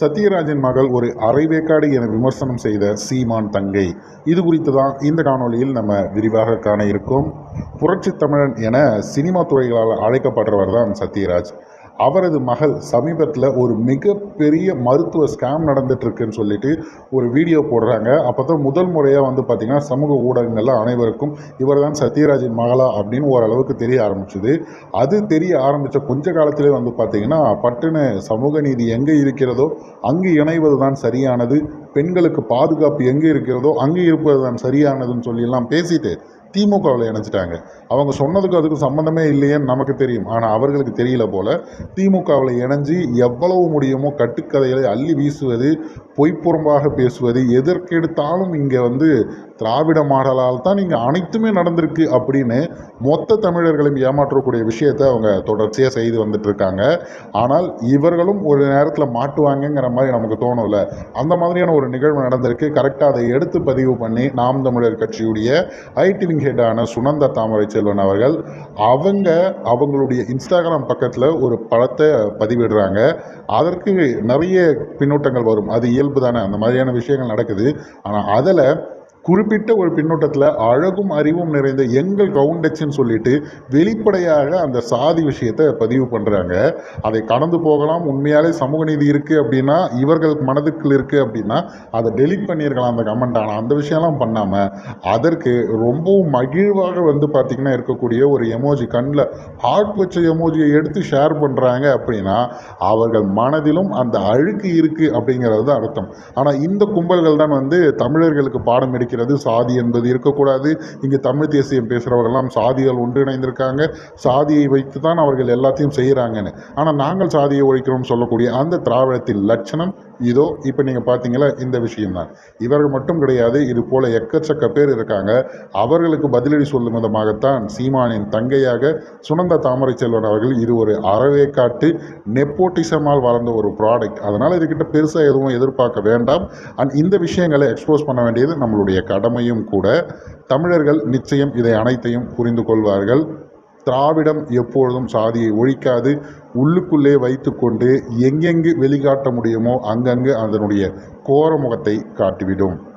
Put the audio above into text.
சத்யராஜன் மகள் ஒரு அரைவேக்காடு என விமர்சனம் செய்த சீமான் தங்கை. இது குறித்து தான் இந்த காணொளியில் நம்ம விரிவாக காண இருக்கோம். புரட்சி தமிழன் என சினிமா துறைகளால் அழைக்கப்படுறவர் தான் சத்யராஜ். அவரது மகள் சமீபத்தில் ஒரு மிகப்பெரிய மருத்துவ ஸ்கேம் நடந்துட்டுருக்குன்னு சொல்லிட்டு ஒரு வீடியோ போடுறாங்க. அப்போ தான் முதல் முறையாக வந்து பார்த்திங்கன்னா சமூக ஊடகங்களில் அனைவருக்கும் இவர் தான் சத்யராஜின் மகளா அப்படின்னு ஓரளவுக்கு தெரிய ஆரம்பிச்சுது. அது தெரிய ஆரம்பித்த கொஞ்ச காலத்திலே வந்து பார்த்திங்கன்னா பட்டுன்னு சமூக நீதி எங்கே இருக்கிறதோ அங்கு இணைவது தான் சரியானது. பெண்களுக்கு பாதுகாப்பு எங்கே இருக்கிறதோ அங்கே இருப்பது தான் சரியானதுன்னு சொல்லியெல்லாம் பேசிட்டு திமுகவில் இணைச்சிட்டாங்க. அவங்க சொன்னதுக்கு அதுக்கு சம்மந்தமே இல்லையேன்னு நமக்கு தெரியும். ஆனால் அவர்களுக்கு தெரியல போல திமுகவில் இணைஞ்சு எவ்வளவு முடியுமோ கட்டுக்கதைகளை அள்ளி வீசுவது பொய்ப்புறம்பாக பேசுவது எதற்கெடுத்தாலும் இங்கே வந்து திராவிட மாடலால் தான் இங்கே அனைத்துமே நடந்திருக்கு அப்படின்னு மொத்த தமிழர்களையும் ஏமாற்றக்கூடிய விஷயத்தை அவங்க தொடர்ச்சியாக செய்து வந்துட்டுருக்காங்க. ஆனால் இவர்களும் ஒரு நேரத்தில் மாட்டுவாங்கங்கிற மாதிரி நமக்கு தோணும்ல. அந்த மாதிரியான ஒரு நிகழ்வு நடந்திருக்கு. கரெக்டாக அதை எடுத்து பதிவு பண்ணி நாம் தமிழர் கட்சியுடைய ஐடி விங் ஹெட்டான சுனந்தா தாமரை செல்வன் அவர்கள் அவங்க அவங்களுடைய இன்ஸ்டாகிராம் பக்கத்தில் ஒரு படத்தை பதிவிடுறாங்க. அதற்கு நிறைய பின்னூட்டங்கள் வரும். அது இயல்பு தானே அந்த மாதிரியான விஷயங்கள் நடக்குது. ஆனால் அதில் குறிப்பிட்ட ஒரு பின்னூட்டத்தில் அழகும் அறிவும் நிறைந்த எங்கள் கவுண்டச்சுன்னு சொல்லிட்டு வெளிப்படையாக அந்த சாதி விஷயத்தை பதிவு பண்ணுறாங்க அதை கடந்து போகலாம். உண்மையாலே சமூக நீதி இருக்குது அப்படின்னா இவர்கள் மனதுக்குள் இருக்குது அப்படின்னா அதை டெலிட் பண்ணியிருக்கலாம் அந்த கமெண்ட் ஆனால் அந்த விஷயம்லாம் பண்ணாமல் அதற்கு ரொம்பவும் மகிழ்வாக வந்து பார்த்திங்கன்னா இருக்கக்கூடிய ஒரு எமோஜி கண்ணில் ஹார்ட் வச்ச எமோஜியை எடுத்து ஷேர் பண்ணுறாங்க அப்படின்னா அவர்கள் மனதிலும் அந்த அழுக்கு இருக்குது அப்படிங்கிறது தான் அர்த்தம். ஆனால் இந்த கும்பல்கள் தான் வந்து தமிழர்களுக்கு பாடம் எடுக்க இருக்கிறது சாதி என்பது இருக்கக்கூடாது. இங்கே தமிழ் தேசியம் பேசுகிறவர்கள்லாம் சாதிகள் ஒன்றிணைந்திருக்காங்க. சாதியை வைத்து தான் அவர்கள் எல்லாத்தையும் செய்கிறாங்கன்னு ஆனால் நாங்கள் சாதியை ஒழிக்கிறோம் சொல்லக்கூடிய அந்த திராவிடத்தின் லட்சணம் இதோ இப்போ நீங்கள் பார்த்தீங்களா இந்த விஷயம்தான். இவர்கள் மட்டும் கிடையாது இது போல எக்கச்சக்க பேர் இருக்காங்க. அவர்களுக்கு பதிலடி சொல்லும் விதமாகத்தான் சீமானின் தங்கையாக சுனந்த தாமரை செல்வன் அவர்கள் இது ஒரு அறவேக்காட்டு நெப்போட்டிசமால் வளர்ந்த ஒரு ப்ராடக்ட் அதனால் இதுக்கிட்ட பெருசாக எதுவும் எதிர்பார்க்க வேண்டாம். அண்ட் இந்த விஷயங்களை எக்ஸ்போஸ் பண்ண வேண்டியது நம்மளுடைய கடமையும் கூட தமிழர்கள் நிச்சயம் இதை அனைத்தையும் புரிந்து கொள்வார்கள். திராவிடம் எப்பொழுதும் சாதியை ஒழிக்காது உள்ளுக்குள்ளே வைத்துக்கொண்டு எங்கெங்கு வெளிக்காட்ட முடியுமோ அங்கங்கு அதனுடைய கோர முகத்தை காட்டிவிடும்.